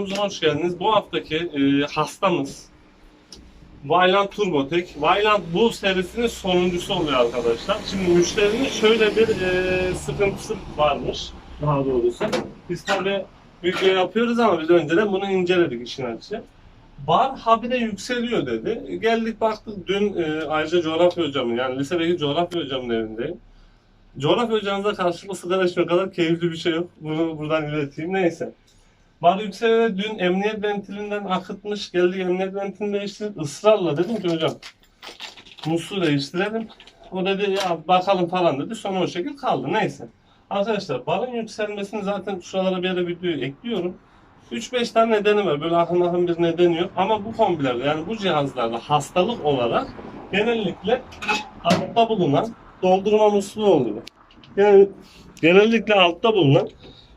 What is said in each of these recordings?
videomuza hoş geldiniz. Bu haftaki e, hastamız Vylant Turbotek. Vylant bu serisinin sonuncusu oluyor arkadaşlar. Şimdi müşterinin şöyle bir e, sıkıntısı varmış. Daha doğrusu. Biz tabi video yapıyoruz ama biz önceden bunu inceledik işin açığı. Bar habire yükseliyor dedi. Geldik baktık dün e, ayrıca coğrafya hocamın yani lisedeki coğrafya hocamın evindeyim. Coğrafya hocanıza karşılıklı sigara içmek kadar keyifli bir şey yok. Bunu buradan ileteyim. Neyse. Bar yükselene dün emniyet ventilinden akıtmış. Geldi emniyet ventilini değiştirip ısrarla dedim ki hocam musluğu değiştirelim. O dedi ya bakalım falan dedi. Sonra o şekil kaldı. Neyse. Arkadaşlar barın yükselmesini zaten şuralara bir yere video ekliyorum. 3-5 tane nedeni var. Böyle akın akın bir nedeni yok. Ama bu kombilerde yani bu cihazlarda hastalık olarak genellikle altta bulunan doldurma musluğu oluyor. Yani genellikle altta bulunan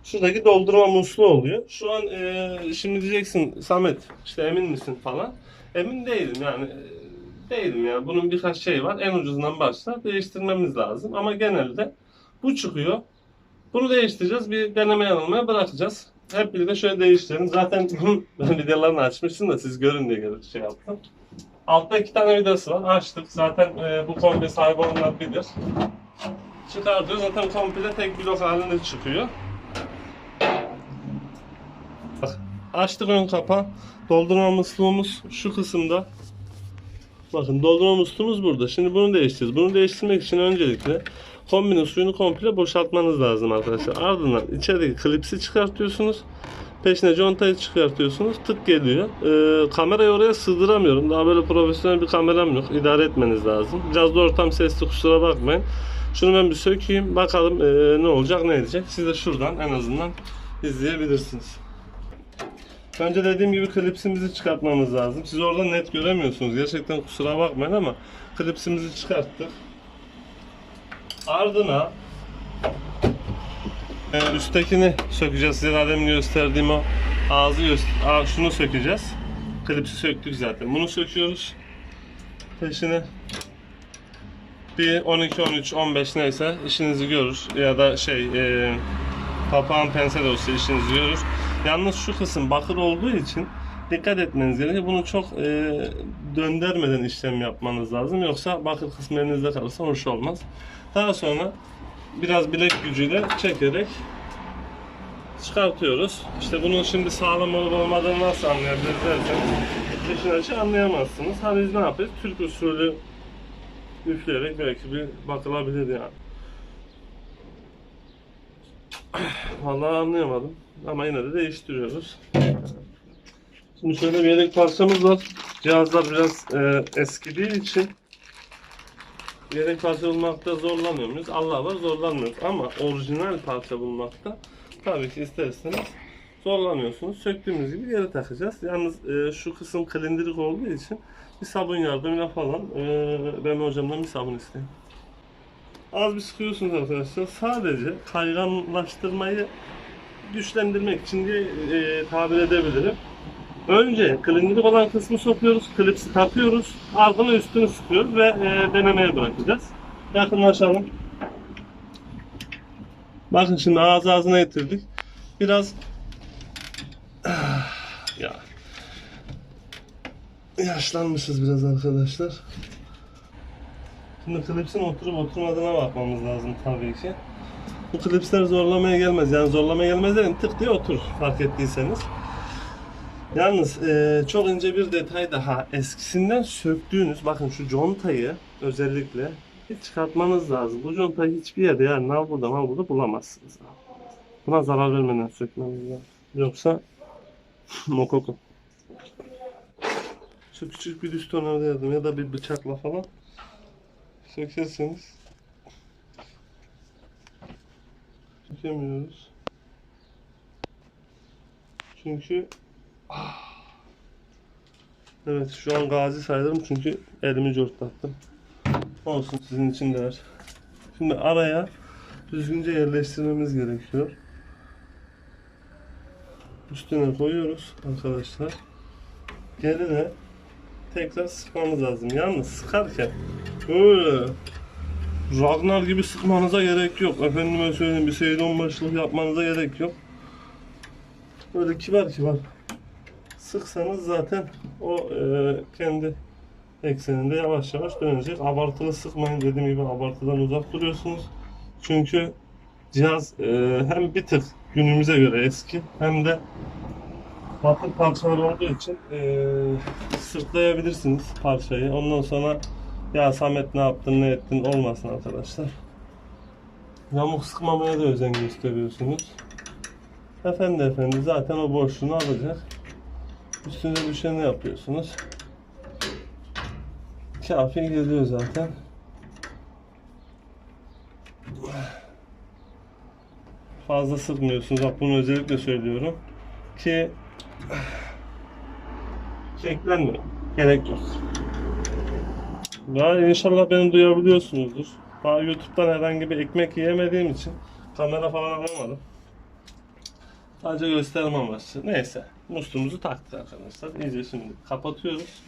şuradaki doldurma musluğu oluyor. Şu an e, şimdi diyeceksin Samet işte emin misin falan. Emin değilim yani. e, Değilim yani. Bunun birkaç şey var. En ucuzundan başla değiştirmemiz lazım. Ama genelde bu çıkıyor. Bunu değiştireceğiz. Bir deneme yanılmaya bırakacağız. Hep birlikte şöyle değiştirelim. Zaten bunun videolarını açmıştım da siz görün diye şey yaptım. Altta iki tane vidası var. Açtık. Zaten e, bu kombi sahibi olanlar bilir. Çıkartıyor. Zaten komple tek blok halinde çıkıyor. Bak, açtık ön kapağı. Doldurma musluğumuz şu kısımda. Bakın doldurma musluğumuz burada. Şimdi bunu değiştireceğiz. Bunu değiştirmek için öncelikle kombinin suyunu komple boşaltmanız lazım arkadaşlar. Ardından içerideki klipsi çıkartıyorsunuz. Peşine contayı çıkartıyorsunuz. Tık geliyor. Ee, kamerayı oraya sığdıramıyorum. Daha böyle profesyonel bir kameram yok. İdare etmeniz lazım. Biraz da ortam sesli kusura bakmayın. Şunu ben bir sökeyim. Bakalım ee, ne olacak ne edecek. Siz de şuradan en azından izleyebilirsiniz. Önce dediğim gibi klipsimizi çıkartmamız lazım. Siz orada net göremiyorsunuz. Gerçekten kusura bakmayın ama klipsimizi çıkarttık. Ardına e, üsttekini sökeceğiz. Size daha demin gösterdiğim o ağzı göster şunu sökeceğiz. Klipsi söktük zaten. Bunu söküyoruz. Peşine bir 12, 13, 15 neyse işinizi görür. Ya da şey e, papağan pense de olsa işinizi görür. Yalnız şu kısım bakır olduğu için dikkat etmeniz gerekiyor. Bunu çok e, döndürmeden işlem yapmanız lazım. Yoksa bakır kısmı elinizde kalırsa hoş olmaz. Daha sonra biraz bilek gücüyle çekerek çıkartıyoruz. İşte bunun şimdi sağlam olup olmadığını nasıl anlayabiliriz derseniz işin açı anlayamazsınız. Hani biz ne yapıyoruz? Türk usulü üfleyerek belki bir bakılabilir yani. Vallahi anlayamadım. Ama yine de değiştiriyoruz. Şimdi şöyle bir yedek parçamız var. Cihazlar biraz e, eskidiği için yedek parça bulmakta zorlanıyor muyuz? Allah var zorlanmıyoruz. Ama orijinal parça bulmakta tabii ki isterseniz zorlanıyorsunuz. Söktüğümüz gibi geri takacağız. Yalnız e, şu kısım klindirik olduğu için bir sabun yardımıyla falan e, ben hocamdan bir sabun isteyeyim. Az bir sıkıyorsunuz arkadaşlar. Sadece kayganlaştırmayı güçlendirmek için diye e, tabir edebilirim. Önce klindirik olan kısmı sokuyoruz, klipsi takıyoruz, ardına üstünü sıkıyoruz ve e, denemeye bırakacağız. Yakınlaşalım. Bakın şimdi ağız ağzına getirdik. Biraz ya yaşlanmışız biraz arkadaşlar. Şimdi klipsin oturup oturmadığına bakmamız lazım tabii ki. Bu klipsler zorlamaya gelmez. Yani zorlamaya gelmez dedim tık diye otur fark ettiyseniz. Yalnız eee, çok ince bir detay daha. Eskisinden söktüğünüz bakın şu contayı özellikle çıkartmanız lazım. Bu contayı hiçbir yerde yani nav burada nav burada bulamazsınız. Buna zarar vermeden sökmeniz lazım. Yoksa mokoko. Şu küçük bir tornavida yardım ya da bir bıçakla falan sökerseniz sökemiyoruz. Çünkü Ah. Evet şu an gazi sayılırım çünkü elimi cortlattım. Olsun sizin için değer. Şimdi araya düzgünce yerleştirmemiz gerekiyor. Üstüne koyuyoruz arkadaşlar. Gerine tekrar sıkmamız lazım. Yalnız sıkarken böyle Ragnar gibi sıkmanıza gerek yok. Efendime söyleyeyim bir seyir onbaşılık yapmanıza gerek yok. Böyle kibar kibar sıksanız zaten o e, kendi ekseninde yavaş yavaş dönecek. Abartılı sıkmayın dediğim gibi abartıdan uzak duruyorsunuz. Çünkü cihaz e, hem bir tık günümüze göre eski hem de batır parçalar olduğu için e, sırtlayabilirsiniz parçayı. Ondan sonra ya Samet ne yaptın ne ettin olmasın arkadaşlar. Yamuk sıkmamaya da özen gösteriyorsunuz. Efendi efendi zaten o boşluğunu alacak. Üstüne düşeni yapıyorsunuz. Kafi geliyor zaten. Fazla sıkmıyorsunuz. Bak bunu özellikle söylüyorum. Ki Şeklenme. Gerek yok. Ya inşallah beni duyabiliyorsunuzdur. Daha YouTube'dan herhangi bir ekmek yiyemediğim için kamera falan alamadım. Sadece gösterme amaçlı. Neyse. Musluğumuzu taktık arkadaşlar. İyice şimdi kapatıyoruz.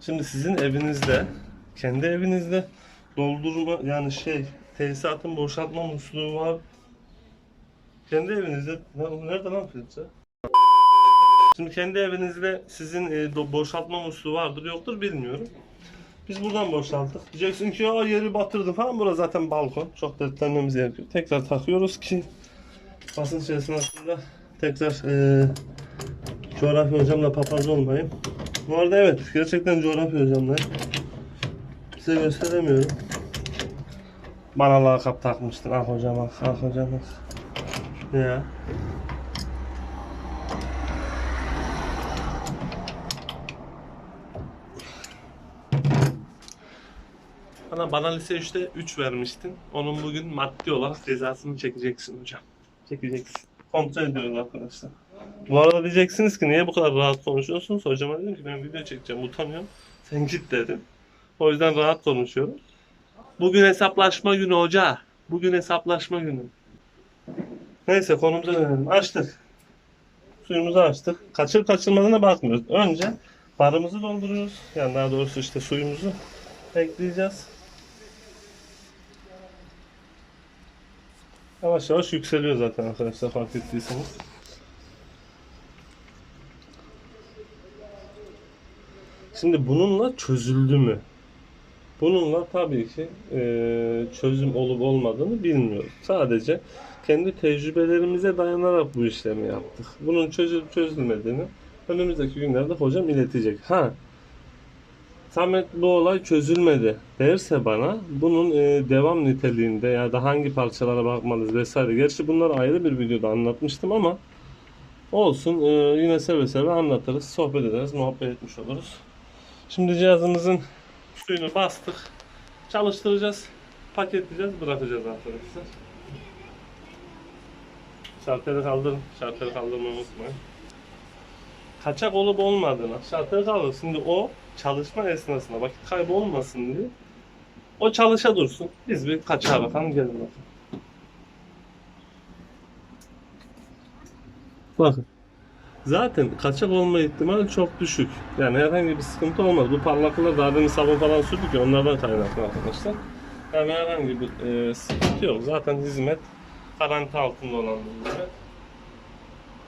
Şimdi sizin evinizde, kendi evinizde doldurma yani şey tesisatın boşaltma musluğu var. Kendi evinizde nerede lan filtre? Şimdi kendi evinizde sizin e, boşaltma musluğu vardır yoktur bilmiyorum. Biz buradan boşalttık. Diyeceksin ki ya yeri batırdım falan. Burası zaten balkon. Çok dertlenmemize gerek yok. Tekrar takıyoruz ki basınç esnasında tekrar e, coğrafya hocamla papaz olmayayım. Bu arada evet gerçekten coğrafya hocamla size gösteremiyorum. Bana lakap takmıştın ah hocam ah, ah hocam ah. Ya. Bana, bana lise 3'te 3 vermiştin. Onun bugün maddi olarak cezasını çekeceksin hocam. Çekeceksin. Kontrol ediyoruz arkadaşlar. Bu arada diyeceksiniz ki niye bu kadar rahat konuşuyorsunuz? Hocama dedim ki ben video çekeceğim utanıyorum. Sen git dedim. O yüzden rahat konuşuyorum. Bugün hesaplaşma günü hoca. Bugün hesaplaşma günü. Neyse konumuza dönelim. Açtık. Suyumuzu açtık. Kaçır kaçırmadığına bakmıyoruz. Önce barımızı dolduruyoruz. Yani daha doğrusu işte suyumuzu ekleyeceğiz. Yavaş yavaş yükseliyor zaten arkadaşlar fark ettiyseniz. Şimdi bununla çözüldü mü? Bununla tabii ki eee, çözüm olup olmadığını bilmiyoruz. Sadece kendi tecrübelerimize dayanarak bu işlemi yaptık. Bunun çözülüp çözülmediğini önümüzdeki günlerde hocam iletecek. Ha, Samet bu olay çözülmedi derse bana bunun e, devam niteliğinde ya da hangi parçalara bakmalıyız vesaire. Gerçi bunları ayrı bir videoda anlatmıştım ama olsun e, yine seve seve anlatırız, sohbet ederiz, muhabbet etmiş oluruz. Şimdi cihazımızın suyunu bastık, çalıştıracağız, paketleyeceğiz, bırakacağız arkadaşlar. Şalteri kaldırın, şalteri kaldırmayı unutmayın kaçak olup olmadığına şartları kalır. Şimdi o çalışma esnasında vakit kaybı olmasın diye o çalışa dursun. Biz bir kaçağa bakalım gelin bakalım. Bakın. Zaten kaçak olma ihtimali çok düşük. Yani herhangi bir sıkıntı olmaz. Bu parlaklıklar daha demin sabun falan sürdük ya onlardan kaynaklı arkadaşlar. Yani herhangi bir e, sıkıntı yok. Zaten hizmet garanti altında olan bir hizmet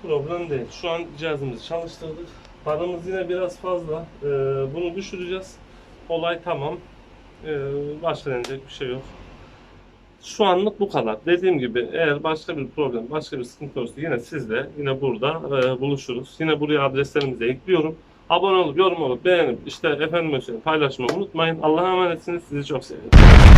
problem değil. Şu an cihazımızı çalıştırdık. Paramız yine biraz fazla. Ee, bunu düşüreceğiz. Olay tamam. Ee, başka denecek bir şey yok. Şu anlık bu kadar. Dediğim gibi eğer başka bir problem, başka bir sıkıntı olursa yine sizle, yine burada e, buluşuruz. Yine buraya adreslerimizi ekliyorum. Abone olup, yorum olup, beğenip, işte efendim paylaşmayı unutmayın. Allah'a emanetsiniz. Sizi çok seviyorum.